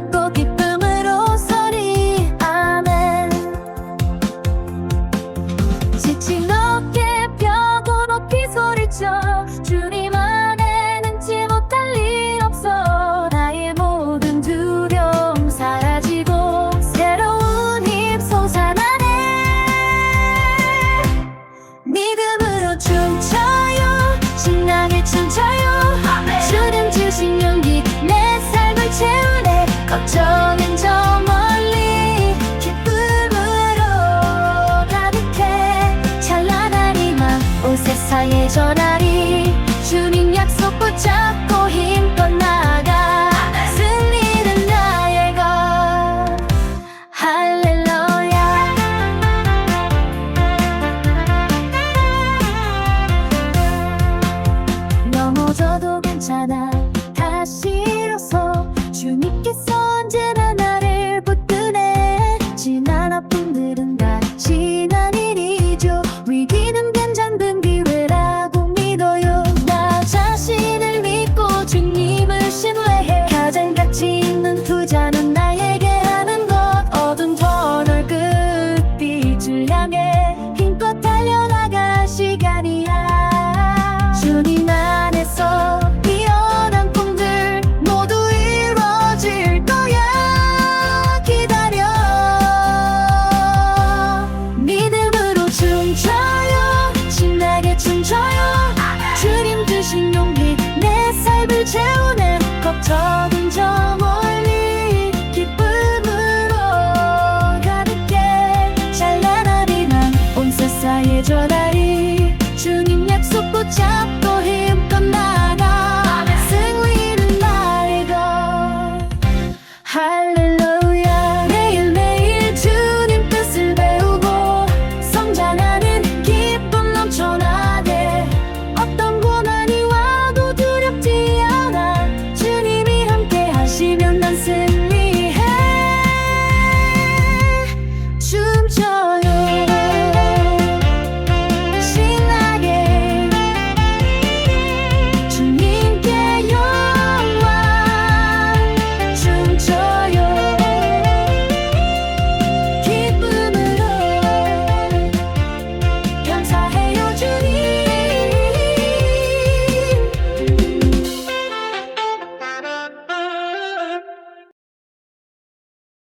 받고 기쁨으로 서리 아멘. 지친 어깨 펴고 높이 소리쳐 주님 안에는 지 못할 일 없어. 나의 모든 두려움 사라지고 새로운 힘 솟아나네. 믿음으로 춤춰. 걱정은 저 멀리 기쁨으로 가득해. 찬란하리만 온 세상의 전하리. 주님 약속 붙잡고 힘껏 나아가. 승리는 나의 것. 할렐루야. 넘어져도 괜찮아. jump.